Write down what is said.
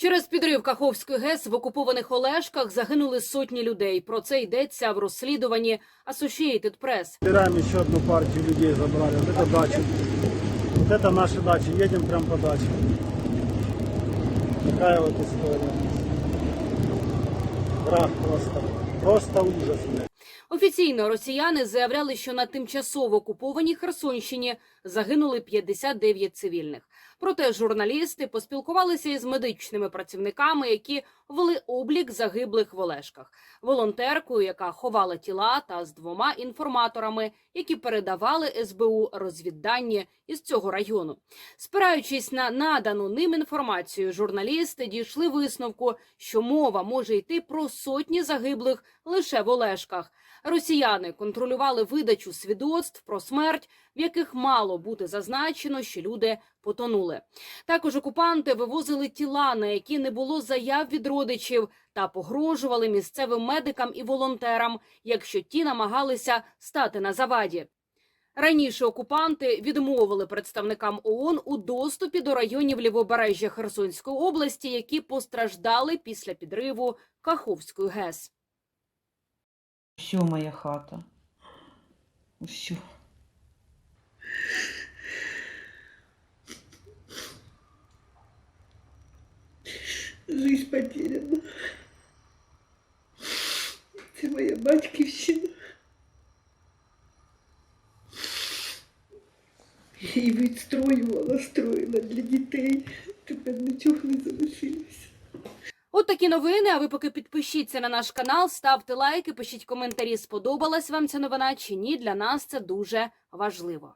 Через підрив Каховської ГЕС в окупованих Олешках загинули сотні людей. Про це йдеться в розслідуванні Associated Press. Собираем еще одну партию людей забрали. Вот это дача. Вот это наши дачи. Едем прям по даче. Такая вот история. Крах просто. Просто ужас. Офіційно росіяни заявляли, що на тимчасово окупованій Херсонщині загинули 59 цивільних. Проте журналісти поспілкувалися із медичними працівниками, які вели облік загиблих в Олешках, волонтеркою, яка ховала тіла, та з двома інформаторами, які передавали СБУ розвіддані із цього району. Спираючись на надану ним інформацію, журналісти дійшли висновку, що мова може йти про сотні загиблих лише в Олешках. Росіяни контролювали видачу свідоцтв про смерть, в яких мало бути зазначено, що люди потонули. Також окупанти вивозили тіла, на які не було заяв від родичів, та погрожували місцевим медикам і волонтерам, якщо ті намагалися стати на заваді. Раніше окупанти відмовили представникам ООН у доступі до районів лівобережжя Херсонської області, які постраждали після підриву Каховської ГЕС. Все моя хата. Все. Жизнь потеряна. Це моя батьківщина. Я її відстроювала, строїла для дітей. Тепер нічого не залишилося. Такі новини. А ви поки підпишіться на наш канал, ставте лайки, пишіть коментарі, сподобалась вам ця новина чи ні. Для нас це дуже важливо.